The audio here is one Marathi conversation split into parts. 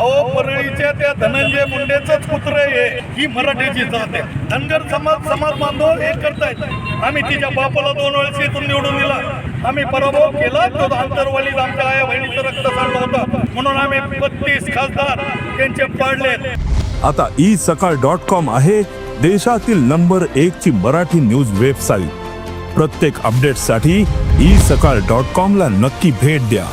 अहो परळीच्या त्या धनंजय मुंडेच पुत्र आहे. ही मराठीची जात आहे. धनगर समाज समाज बांधव हे करतायत. आम्ही तिच्या बापाला दोन वेळेस इथून निवडून दिला. आम्ही पराभव केला. तो आंतरवालीत आमच्या आया बहिणीचं रक्त सांडलं होतं. म्हणून आम्ही बत्तीस खासदार त्यांचे पाडले आता ई सकाळ डॉट कॉम आहे देशातील नंबर एक ची मराठी न्यूज वेबसाईट. प्रत्येक अपडेटसाठी ई सकाळ डॉट कॉम ला नक्की भेट द्या.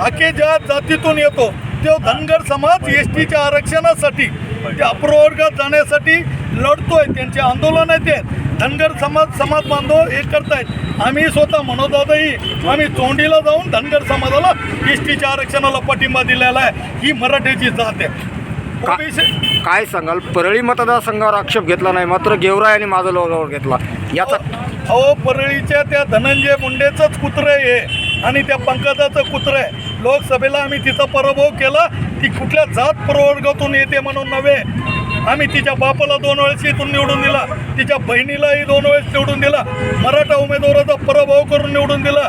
आखे ज्या जातीतून येतो तो धनगर समाज एस टीच्या आरक्षणासाठी अप्रवर्गात जाण्यासाठी लढतोय त्यांचे आंदोलन आहे ते. धनगर समाज समाज बांधव हे करतायत. आम्ही स्वतः मनोदादाही आम्ही तोंडीला जाऊन धनगर समाजाला एस टीच्या आरक्षणाला पाठिंबा दिलेला आहे. ही मराठीची जात आहे. का- काय सांगाल? परळी मतदारसंघावर आक्षेप घेतला नाही मात्र गेवराई आणि माजलगाववर घेतला. याचा अहो परळीच्या त्या धनंजय मुंडेचंच कुत्र आहे आणि त्या पंकजाचं कुत्र आहे. लोकसभेला आम्ही तिचा पराभव केला. ती कुठल्या जात प्रवर्गातून येते म्हणून नव्हे. आम्ही तिच्या बापाला दोन वेळेस इथून निवडून दिला. तिच्या बहिणीलाही दोन वेळेस निवडून दिला. मराठा उमेदवाराचा पराभव करून निवडून दिला.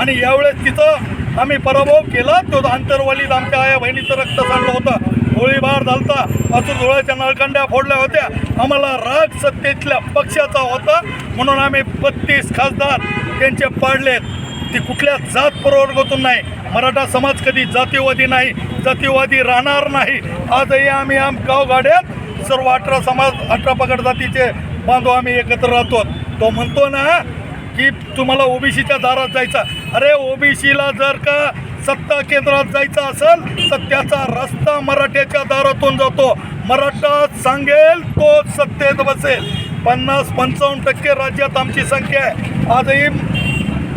आणि यावेळेस तिचं आम्ही पराभव केला. तो आंतरवालीत आमच्या आया बहिणीचं रक्त सांडलं होतं. गोळीबार झालता. अजून डोळ्याच्या नळकंड्या फोडल्या होत्या. आम्हाला राग सत्तेतल्या पक्षाचा होता. म्हणून आम्ही बत्तीस खासदार त्यांचे पाडलेत. ती कुठल्या जात प्रवर्गातून नाही. मराठा समाज कधी जातीवादी नाही जातीवादी राहणार नाही. आजही आम्ही आम गावगाड्यात सर्व अठरा समाज अठरा पगड जातीचे बांधव आम्ही एकत्र राहतो. तो म्हणतो ना की तुम्हाला ओबीसीच्या दारात जायचा. अरे ओबीसीला जर का सत्ता केंद्रात जायचं असेल तर त्याचा रस्ता मराठ्याच्या दारातून जातो. मराठा सांगेल तो सत्तेत बसेल. पन्नास पंचावन्न टक्के राज्यात आमची संख्या आहे. आजही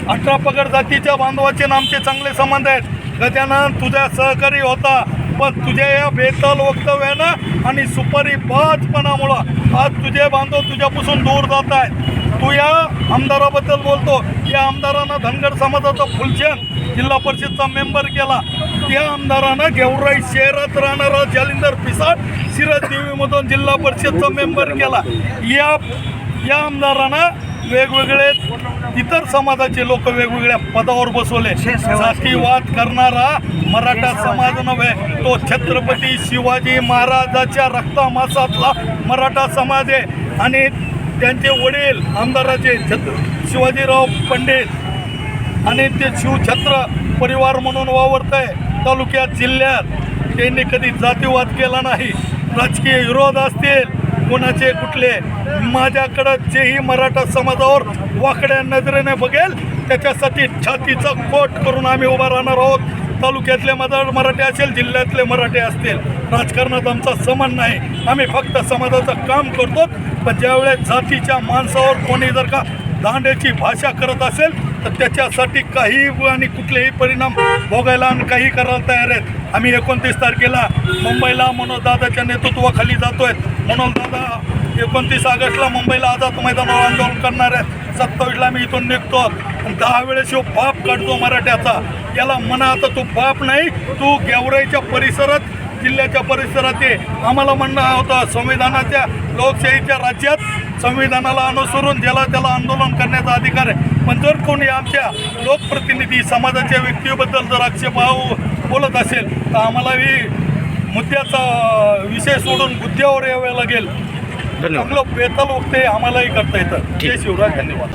अठरा पगड जातीच्या बांधवाचे आणि आमचे चांगले संबंध आहेत. गजानन तुझ्या सहकारी होता पण तुझ्या या बेताल वक्तव्यानं आणि सुपारी बाजपणामुळं आज तुझे बांधव तुझ्यापासून दूर जात आहेत. तू या आमदाराबद्दल बोलतो. या आमदारानं धनगर समाजाचा फुलचंद जिल्हा परिषदचा मेंबर केला. त्या आमदारानं गेवराई शहरात राहणारा जालिंदर पिसाट सिरज देवीमधून जिल्हा परिषदचा मेंबर केला. या या आमदारानं वेगवेगळे इतर समाजाचे लोक वेगवेगळ्या पदावर बसवले. जातीवाद करणारा मराठा समाज नव्हे तो छत्रपती शिवाजी महाराजाच्या रक्तामासातला मराठा समाज आहे. आणि त्यांचे वडील आमदाराचे छत्र शिवाजीराव पंडित आणि ते शिवछत्र परिवार म्हणून वावरत आहे. तालुक्यात जिल्ह्यात त्यांनी कधी जातीवाद केला नाही. राजकीय विरोध असतील कोणाचे कुठले माझ्याकडं जेही मराठा समाजावर वाकड्या नजरेने बघेल त्याच्यासाठी छातीचा कोट करून आम्ही उभा राहणार आहोत. तालुक्यातले मदा मराठे असेल जिल्ह्यातले मराठे असतील. राजकारणात आमचा समान नाही. आम्ही फक्त समाजाचं काम करतो. पण ज्यावेळेस जातीच्या माणसावर कोणी जर का दांड्याची भाषा करत असेल तर त्याच्यासाठी काही आणि कुठलेही परिणाम भोगायला आणि काही करायला तयार आहेत. आम्ही एकोणतीस तारखेला मुंबईला मनोजदादाच्या नेतृत्वाखाली जातो जातोय मनोजदादा एकोणतीस ऑगस्टला मुंबईला आझाद मैदानावर आंदोलन करणार आहेत. सत्तावीसला मी इथून निघतो. दहा वेळेस ह्यो बाप काढतो मराठ्याचा. याला म्हणा आता तू बाप नाही तू गेवराईच्या परिसरात जिल्ह्याच्या परिसरात ये आम्हाला म्हणणं होतं संविधानाच्या लोकशाहीच्या राज्यात संविधानाला अनुसरून ज्याला त्याला आंदोलन करण्याचा अधिकार आहे. पण जर कोणी आमच्या लोकप्रतिनिधी समाजाच्या व्यक्तीबद्दल जर आक्षेपाव बोलत असेल तर आम्हालाही मुद्द्याचा विषय सोडून मुद्द्यावर यावे लागेल. धन्यवाद. चांगलं बेताल वक्ते आम्हालाही करता येतं. जय शिवराय धन्यवाद.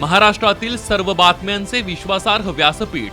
महाराष्ट्रातील सर्व बातम्यांचे विश्वासार्ह व्यासपीठ